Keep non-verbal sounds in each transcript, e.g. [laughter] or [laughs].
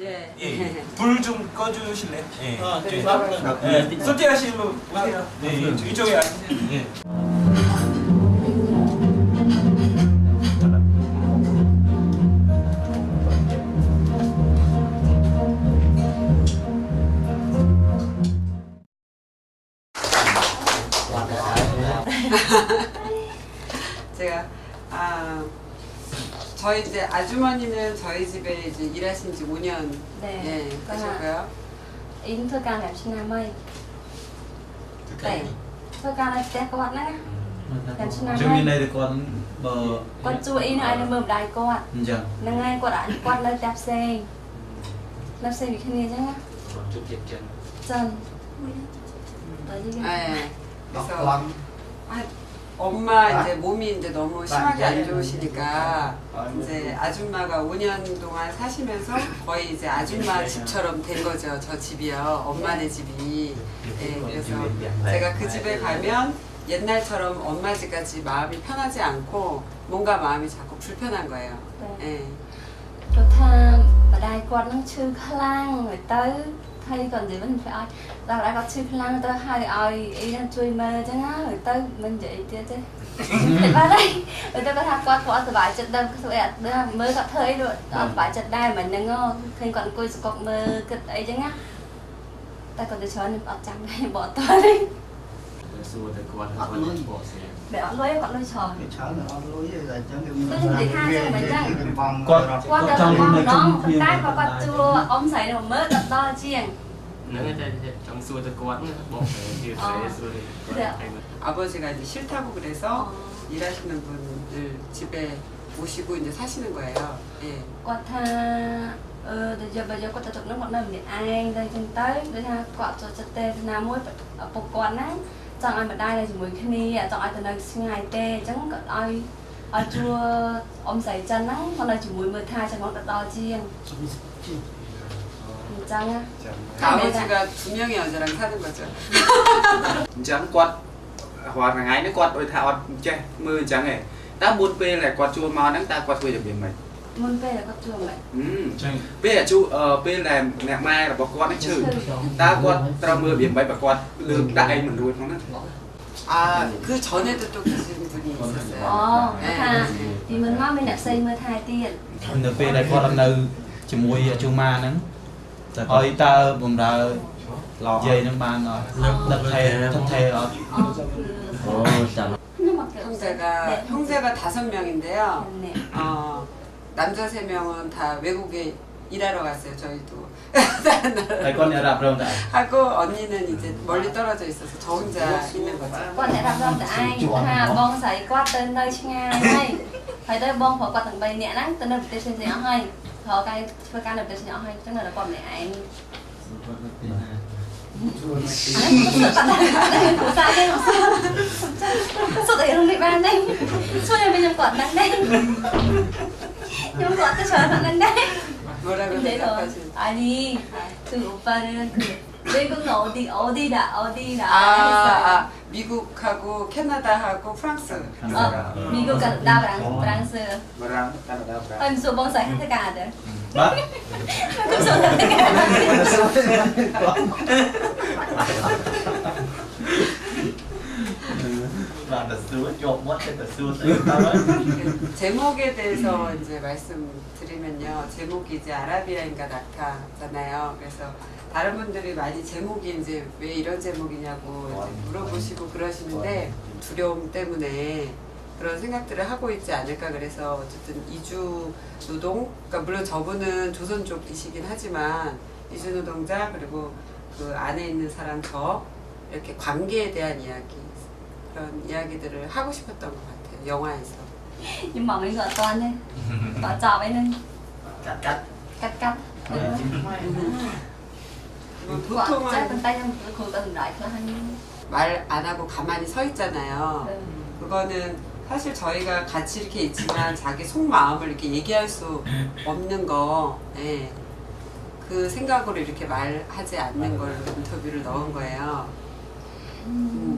예. 예. 불 좀 꺼주실래요? 예. 아, 예. 네. 예. 소띠하시는 분 보세요. 네, 이쪽- 이쪽에 앉으세요. 예. [laughs] 제가 아 저희 이제 아주머니는 저희 집에 이제 일하신 지 5년 네. 예, 그러니까 하셨고요. 인터간 남친남의 네. 인터간 할때 그거 하나? Giống như này thì con bờ con chú ý này là mượm đại cô ạ. Dạ. Nâng ngay con đã con lên đạp xe. Đạp xe bị khăn nghe chắc á. Chút tiệt chân. Chân. Đấy chứ. 예. 그래서 한 엄마 이제 몸이 이제 너무 심하게 안 좋으시니까 이제 아줌마가 5년 동안 사시면서 거의 이제 아줌마 집처럼 된 거죠. 저 집이요. 엄마네 집이. 예, 그래서 제가 그 집에 가면 옛날처럼 엄마 집 같이 마음이 편하지 않고 뭔가 마음이 자꾸 불편한 거예요. 예. ព្រោះថាម្ដាយគាត់ហ្នឹងឈឺខ្លាំងហើយទៅ ហើយគាត់និយាយវិញធ្វើឲ្យដល់ម្ដាយគាត់ឈឺខ្លាំងទៅហើយឲ្យអីហ្នឹងជួយមើលអញ្ចឹងណាហើយទៅមិននិយាយទៀតទេតែបានហើយហើយទៅគាត់ថាគាត់គាត់សុបាយចិត្តដល់ធ្វើអីអត់ដឹងមើលគាត់ធ្វើអីដូចអត់សុបាយចិត្តដែរមិនហ្នឹងហ៎ឃើញគាត់អង្គុយសកុកមើលគិតអីចឹងណាតែគាត់ទៅច្រើន អត់ចាំដែរបត់តទេ xua từ quan Bắt quan lưới. bộ xe បែបអត់លុយគាត់លុយច្រើន cái cháo là ăn lối rồi chẳng cái Tôi chỉ tha cho mình rằng bằng គាត់ គាត់ គាត់ ទៅ ចង់ បង នៅ ម្ដ ជុំ ង គ្នា តែគាត់គាត់ជួអ៊ំស្រីនោះមើលដល់ដល់ជាង nếu người ta trong xua từ quan bộ xe như Ờ. thế xua từ Dạ. quan anh 아버지가 이제 싫다고 그래서 어. 일하시는 분들 집에 모시고 이제 사시는 거예요. 예. គាត់ថាអឺទៅយកបើយកគាត់ទៅទុកនោះគាត់នៅម្នាក់ឯងទៅអញ្ចឹងទៅដូចថាគាត់ចូលចិត្តទេណាមួយឪពុកគាត់ហ្នឹង ចង់ឲ្យម្ដាយនៅជាមួយគ្នាចង់ឲ្យទៅនៅឆ្ងាយទេអញ្ចឹងក៏ឲ្យឲ្យជួអ៊ំស្រីចិនហ្នឹងមកនៅជាមួយមើលថែចង្អុលដល់ជាងអញ្ចឹងអាមួយជាជំនាញយ៉ាងច្រើនខាត់បាត់ចឹងអញ្ចឹងគាត់រាល់ថ្ងៃនេះគាត់ដូចថាអត់ចេះមើលអញ្ចឹងឯងតើមុនពេលដែលគាត់ជួលមកហ្នឹងតើគាត់ធ្វើរបៀបម៉េច មុនពេលដែលគាត់ជួមិន ហឹម ចឹង ពេលដែលជួអឺពេលដែលអ្នកម៉ែរបស់គាត់នេះឈឺតើគាត់ត្រូវមើលរបៀបម៉េចបើគាត់លើកដាក់អីមិនរួចផងណា 아, 그 전에도 또 계신 분이 있었어요. អូគាត់ថាពីមុនមកមានអ្នកផ្សេងមើលថែទៀត នៅពេលដែលគាត់នៅជាមួយអាជុំម៉ាហ្នឹងឲ្យតើបំរើនិយាយហ្នឹងបានអត់ដឹកថែថថែអត់ អូគឺខ្ញុំអត់គេ 형제가 형제가 다섯 명인데요. នេះ 어, 남자 세 명은 다 외국에 일하러 갔어요. 저희도 다른 나라. 발권해라 그런다. 하고 언니는 이제 멀리 떨어져 있어서 저 혼자 있는 거죠. 발권해라 그런다. 아이, 봉 사이 꽈든 너 칭아. phải tới bông phải qua tầng bay nhẹ lắm tới nơi tới sinh nhẹ hơi thở cái phải cái nơi tới sinh nhẹ hơi tới nơi là con mẹ anh sao tại không bị ban đây sao lại bây giờ quẩn đang đây 연구 아까 잘하는데? 뭐라고 대답하지? 아니, 그 오빠는 그 외국은 어디, 어디다, 어디다. 아, 아, 미국하고 캐나다하고 프랑스. 어, 미국, 나 프랑스. 뭐랑? 나랑 프랑스. I'm so bon sai, tất cả rồi. not the suit. You wanted the suit. 제목에 대해서 이제 말씀드리면요. 제목이 이제 아라비아인가 낙타잖아요. 그래서 다른 분들이 많이 제목이 이제 왜 이런 제목이냐고 물어보시고 그러시는데 두려움 때문에 그런 생각들을 하고 있지 않을까 그래서 어쨌든 이주 노동 그러니까 물론 저분은 조선족이시긴 하지만 이주 노동자 그리고 그 안에 있는 사람 저 이렇게 관계에 대한 이야기 그런 이야기들을 하고 싶었던 것 같아요. 영화에서. 이 망인 것 같다네. 맞아, 아메는. 깍깍. 깍깍. 보통 짧은 딸랑 그거는 라이프하니. 말안 하고 가만히 서 있잖아요. 그거는 사실 저희가 같이 이렇게 있지만 자기 속마음을 이렇게 얘기할 수 없는 거, 예. 그 생각으로 이렇게 말하지 않는 걸 인터뷰를 넣은 거예요. 음. 음.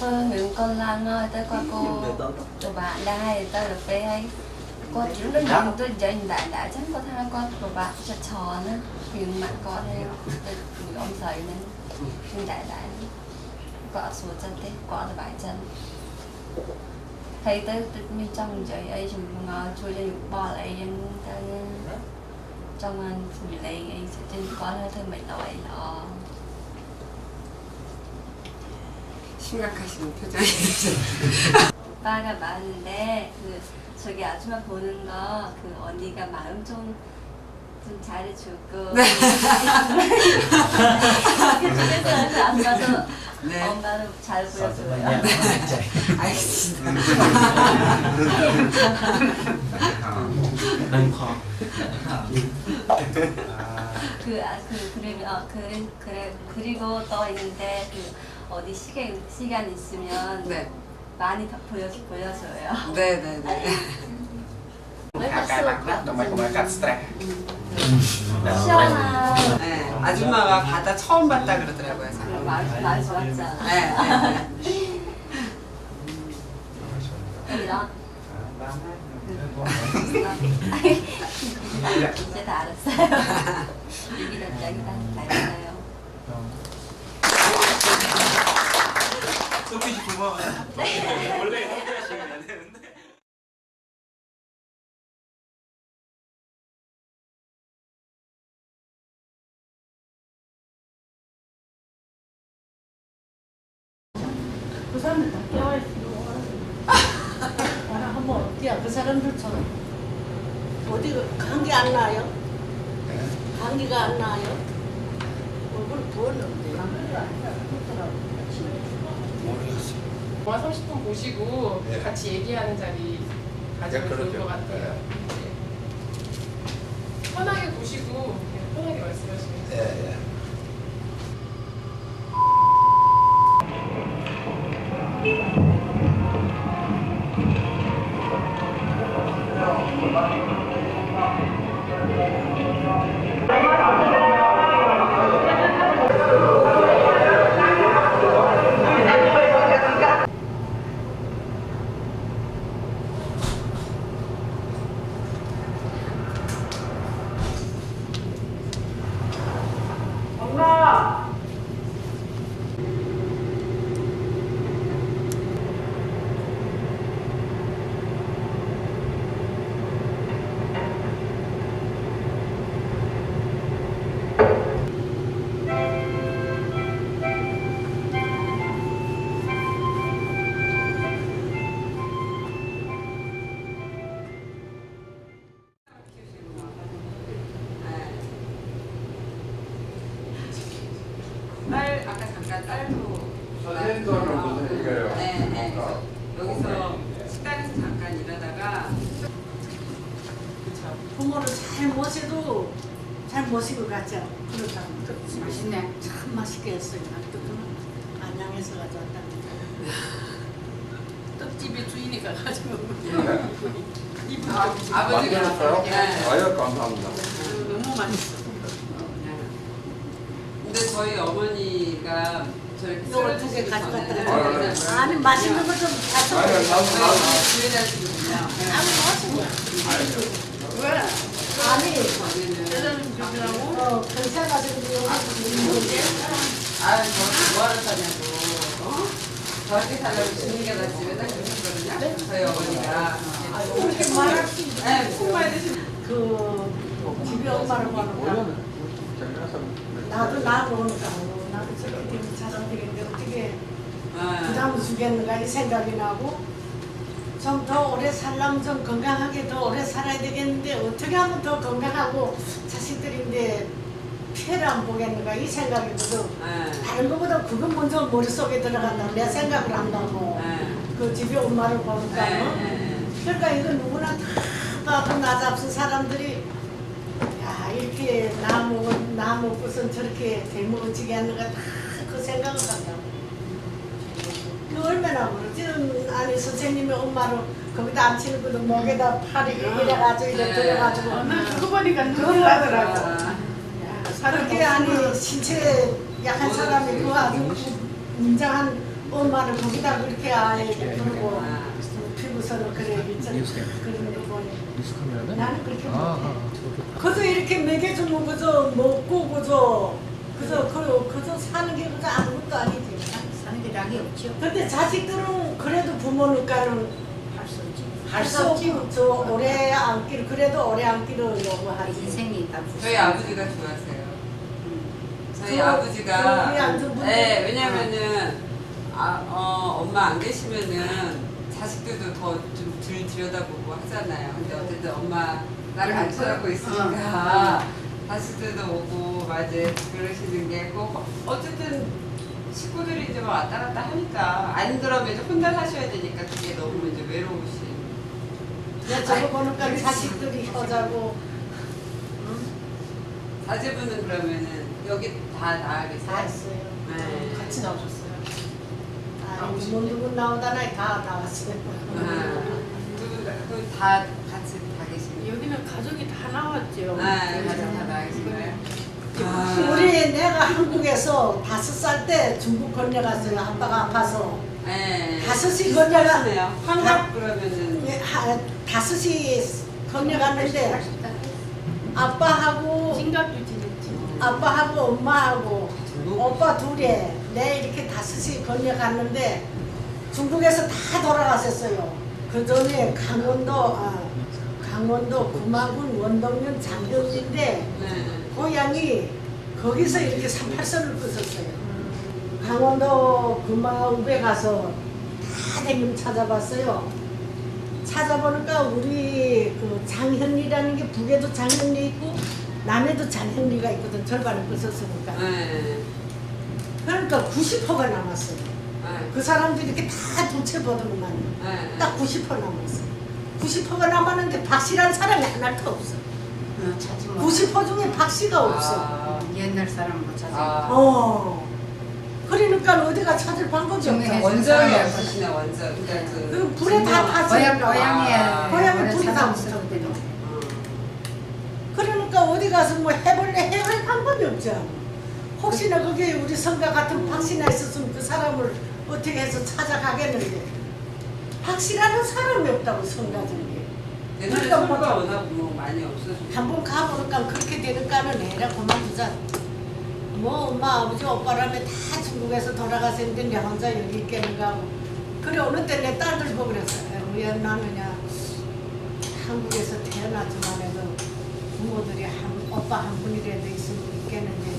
thôi mình con làm thôi tới qua cô tụi bạn đây tao là phê hay. Có chúng nó nhìn tôi dành đại đã chắc có thang con tụi bạn cho trò nữa. Nhưng mà có theo ông sợi nên nhưng đại đại có xuống chân thế có là bài chân. Thấy tới mình trong giấy ấy chúng nó chui ra bò lại em tới trong à, anh lấy ấy trên có thôi mày nói là 심각하신 표정이. 오빠가 많은데 그 저기 아줌마 보는 거 그 언니가 마음 좀 좀 잘해주고 그중에서 아줌마도 네. 엄마도 잘 보여줘요. 알겠습니다. 그, 아, 그 그림이 어, 그래, 그래 그리고 또 있는데 그 어디 시간, 시간 있으면 네. 많이 다 보여, 보여줘요. 네, 네. 네네네. 바깥 음. 네, 아줌마가 바다 처음 봤다 그러더라고요. 그런 맞아. 음, 네, 아, 이제 다 알았어요. [laughs] 여기 고마워요. 원래 이렇게 하시면 안 되는데. 그 사람들 다 깨어있어. 나랑 한번 어때요? 그 사람들처럼. 어디 그 감기 안 나요? 감기가 안 나요? 얼굴 부었는데. 영화 30분 보시고 같이 얘기하는 자리 가지면 좋을 것 같아요. 네. 편하게 보시고 그냥 편하게 말씀하시면 돼 아까 잠깐 딸도 네, 네. 여기서 식당에서 잠깐 일하다가 부모를 잘 모시고 잘 모시고 가죠. 그렇다. 맛있네. 참 맛있게 했어요. 그동안 안양에서 가져왔답니다. 떡집의 주인이 가가지고 아, 아버지가 네. 아유 감사합니다. 너무 맛있어. 저희 어머니가 두개 가져갔다 전에는 아, 그냥 네. 아니 맛있는 거 좀 가서. 아유 저희 감사합니다. 어머니 주례하시거든요. 아니 왜? 아니 저희는 어 경찰 가지고 여기 아, 저 뭐하러 사냐고. 어? 저렇게 살려고 주는 게 낫지 맨날 그러시거든요. 저희 어머니가. 그렇게 말할 수 있어. 네, 드시면. 그 집에 엄마를 보니까 나도 나도 오니까 어, 나도 저렇게 되겠는데 어떻게 부담을 주겠는가 이 생각이 나고 좀 더 오래 살려면 좀 건강하게 더 오래 살아야 되겠는데 어떻게 하면 더 건강하고 자식들인데 피해를 안 보겠는가 이 생각이 들어 네. 다른 것보다 그건 먼저 머릿속에 들어간다 내 생각을 한다고 네. 그 집에 엄마를 보니까? 네. 그러니까 이거 누구나 다 봐도 나 잡수 사람들이 야 이렇게 이렇게 나무 나무 꽃은 저렇게 대먹어지게 하는가 다그 생각을 한다고. 그 얼마나 그러 지금 아니 선생님의 엄마로 거기다 앉히는 것도 목에다 팔이 이래가지고 이래 네. 들어가지고. 그거 보니까 눈물 나더라고. 아, 그렇게 아니 신체 약한 사람이 그 아주 웅장한 엄마를 거기다 그렇게 아예 두고 피부선을 그래 있잖아 그런 거 보니. 나는 그렇게 못해 그저 이렇게 먹여주면 그저 먹고 그저 그저 그 그저 사는 게 그저 아무것도 아니지 사는 게 낙이 없죠. 근데 자식들은 그래도 부모니까는 할수 없지. 할 수 없고 저 오래 안기를 그래도 오래 안기를 요구하지 인생이 다 저희 아버지가 좋아하세요. 저희 저- 아버지가 안전 분들- 네 왜냐면은 아, 어, 엄마 안 계시면은 자식들도 더 좀들 들여다보고 하잖아요. 근데 어쨌든 엄마 나를 안 쳐다보고 있으니까 자식들도 오고 맞아 그러시는 게 꼭 어쨌든 식구들이 이제 막 왔다 갔다 하니까 안 그러면 이제 혼자 사셔야 되니까 그게 너무 이제 외로우신. 내가 저거 보니까 그렇지. 자식들이 효자고 자제분은 그러면은 여기 다 나와 다 계세요? 했어요 네. 같이 나오셨어요. 아니 누군 누군 나오다나 다 나왔어요 두분다 같이 다 계시네요. 여기는 가족이 다 나왔죠. 다 나와 계신가요? 아. 우리 내가 한국에서 다섯 살 때 중국 건너갔어요 아빠가 아파서 네. 다섯이 건너가 네요. 환갑 그러면은 예, 하- 다섯이 건너갔는데 아빠하고 지냈지. 아빠하고 엄마하고 오빠 둘에 내 이렇게 다섯이 건너갔는데 중국에서 다 돌아갔었어요. 그 전에 강원도 아, 강원도 구마군 원동면 장경인데 네. 고향이 거기서 이렇게 38선을 끊었어요. 강원도 금마읍에 가서 다 댕김 찾아봤어요. 찾아보니까 우리 그 장현리라는 게 북에도 장현리 있고 남에도 장현리가 있거든. 절반을 끊었으니까. 네. 그러니까 90호가 남았어요. 네. 그 사람들이 이렇게 다 도체 보더만 네. 딱 90호 남았어. 90호가 남았는데 박씨란 사람이 하나도 없어. 찾지 못. 90호 중에 박씨가 없어. 아. 옛날 사람 못 찾아. 아. 어. 그러니까 어디가 찾을 방법이 없어. 원전이 없으시네 원전. 그러니까 그. 그 불에 다 증명- 고향 탔으니까. 고향에 고향에 불이 다 사람스러울 붙어. 때도. 어. 그러니까 어디 가서 뭐 해볼래 해볼 방법이 없죠. 혹시나 그게 우리 성가 같은 박씨나 있었으면 그 사람을 어떻게 해서 찾아가겠는데 박씨라는 사람이 없다고 성가 중에. 옛날에 그러니까 워낙 뭐 많이 없어서. 한번 가보니까 그렇게 되니까는 애라 그만두자. 뭐 엄마 아버지 오빠라면 다 중국에서 돌아가셨는데 내 혼자 여기 있겠는가 하고 그래 어느 때 내 딸들 보고 그랬어 왜 나느냐 한국에서 태어나지만 해도 부모들이 한 오빠 한 분이라도 있으면 있겠는데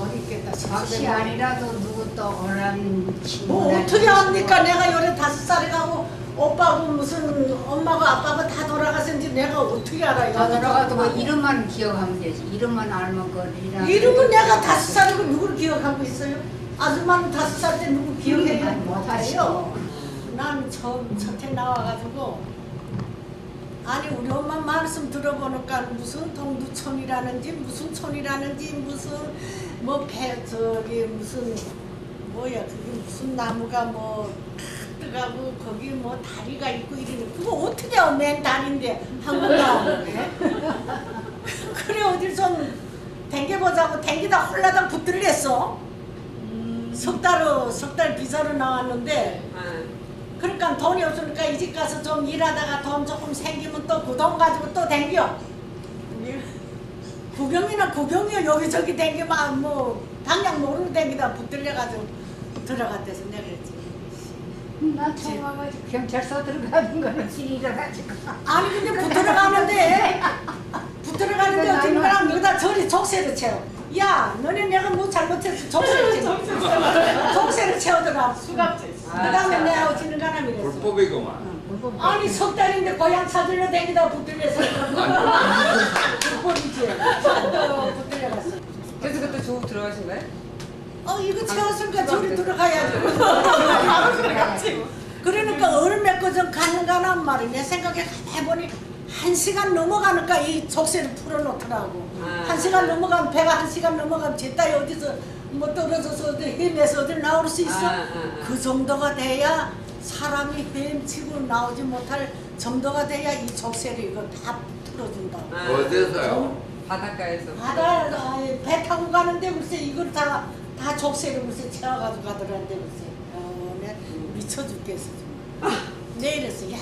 못 있겠다 박씨 아니라도 누구 또 오란 친구. 뭐 어떻게 합니까 내가 열에 다섯 살에 가고 오빠고 무슨 엄마고 아빠고 다 돌아가셨는지 내가 어떻게 알아요 다 들어가도 뭐 이름만 기억하면 되지. 이름만 알면 그리라. 이름은 내가 다섯 살이고 누구를 기억하고 있어요? 아줌마는 다섯 살 때 누구 기억해요? 못하시오. 난 처음 첫해 나와가지고 아니 우리 엄마 말씀 들어보니까 무슨 동두촌이라는지 무슨 촌이라는지 무슨 뭐 배 저기 무슨 뭐야 그게 무슨 나무가 뭐 뜨가고 거기 뭐 다리가 있고 이러는 그거 어떻게 맨 다리인데? 한국 나오는데 [laughs] 그래 어딜 좀 댕겨보자고 댕기다 홀라당 붙들렸어? 석 달로 석달 비자로 나왔는데 네. 그러니까 돈이 없으니까 이집 가서 좀 일하다가 돈 조금 생기면 또 그 돈 가지고 또 댕겨 구경이나 구경이요. 여기저기 댕기면 뭐 방향 모르고 댕기다 붙들려가지고 들어갔대서 내가 그랬지. 나 처음 와가지고 경찰서 들어가는 거는 지리라가지고. 아니 근데 붙들어가는데 붙들어가는데 어떻게 그러면 여기다 저리 족쇄를 채워. 야 너네 내가 뭐 잘못했어 족쇄를 [laughs] 채워. 족쇄를 채우더라. 수갑제. 그 다음에 내가 어찌는 가람이 랬어. 불법이구만. 아니 석 달인데 고향 찾으러 다니다 붙들려서. 불법이지 또 붙들려갔어 그래서 그때 조국 들어가신 거예요? 어 이거 채웠으니까 저리 들어가야지 바로 들어갔지. 그러니까 얼마 거전 가는가란 말이 내 생각에 가만히 보니 한 시간 넘어가니까 이 족쇄를 풀어놓더라고 아. 한 시간 넘어가면 배가 한 시간 넘어가면 제딸이 어디서 뭐 떨어져서 어디 헤매서 어디 나올 수 있어? 아, 아, 아. 그 정도가 돼야 사람이 헤엄치고 나오지 못할 정도가 돼야 이 족쇄를 이거 다 틀어준다. 아, 어디서요? 바닷가에서. 바다 배 타고 가는데 글쎄 이걸 다, 다 족쇄를 글쎄 채워가지고 가더란데 글쎄. 어, 내가 미쳐 죽겠어 정말. 내일에서 야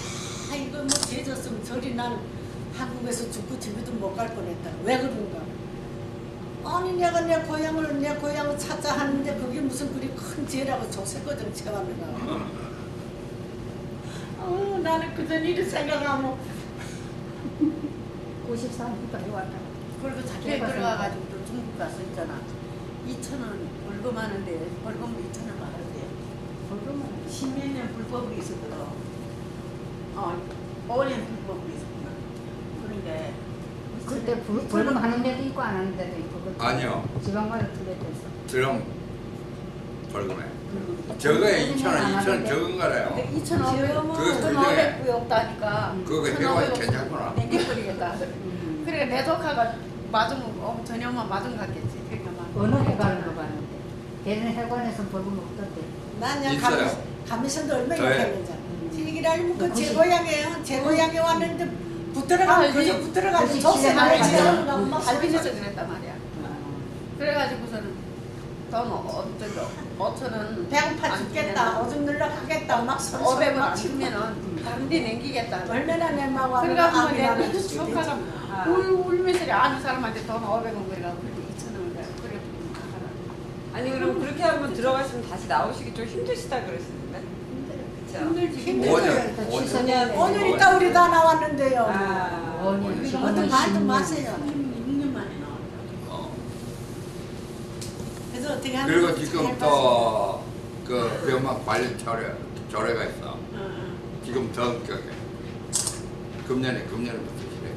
이거 뭐 죄졌으면 저리 난 한국에서 죽고 집에도 못 갈 뻔했다. 왜 그런가? 아니 내가 내 고향을 내 고향을 찾자 하는데 그게 무슨 그리 큰 죄라고 족쇄거든 채웠는가. 어, 나는 그전 일을 생각하면 93부터 왔다. 그리고 들어가가지고. 또 중국 가서 있잖아. 2천 원 벌금 하는데 벌금 2천 원 받았대. 벌금은 십몇 년 불법으로 있었거든. 어, 5년 불법으로 있었구나. 그러니까 그때 불- 벌금 하는 데도 있고 안 하는 데도 있고. 그 아니요. 지방마다 틀렸댔어. 드럼 벌금에. 저거에 2천 원, 2천 원 적은 거래요. 2,500, 그- 2,500 구역 다니까. 그거 해가 괜찮구나. 땡겨버리겠다. 그러니까 내 조카가 맞은 거, 어, 저녁만 거 같겠지. 그러니까 막. 어느 해관을 가봤는데. 걔는 해관에서 벌금 없던데. 난 그냥 있어요. 가미, 가미선도 얼마나 저희- 욕했는지 얘기를 그제 고향이에요 제 고향에 왔는데 붙들어 가면 아, 그저 이- 붙들어 가면 그치, 안에 가면 지나는 엄마 갈비에서 그랬단 말이야. 그래가지고서는 돈 어, 저기 5천 원 배고파 죽겠다 오줌 눌러 가겠다 막 소리 500원 막안 주면은 다른 데 남기겠다. 얼마나 내 마음 그래가지고 내가 조카가 울, 울면서 아는 사람한테 돈 500원 그래가 그리고 2천 원 그래. 그래. 아니 그럼 그렇게 한번 들어가시면 다시 나오시기 좀 힘드시다. 그쵸? 힘들지. 5년, 5년. 오늘 있다 우리 다 나왔는데요 아, 어떤 말도 10년. 마세요 6년 만에 나왔다. 어. 그래서 어떻게 하는 그리고 건지 지금 잘 또그 병막 관련 조례, 조례가 있어. 지금 더 엄격해. 금년에, 금년부터 시작해.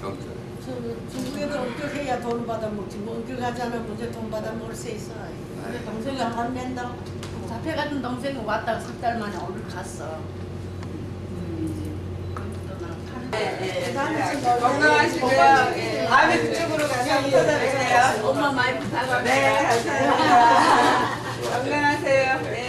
더 엄격해. 저 중국에도 엄격해야 돈 받아먹지 뭐 엄격하지 않으면 먼저 돈 받아먹을 수 있어 동생이 돈 낸다 잡혀가던 동생이 왔다가 석 달 만에 오늘 갔어. 네, 네, 건강하시고요. 네. 다음에 그쪽으로 가서 한번 찾아주세요. 엄마 많이 부탁합니다. 네, 감사합니다. 건강하세요. 네.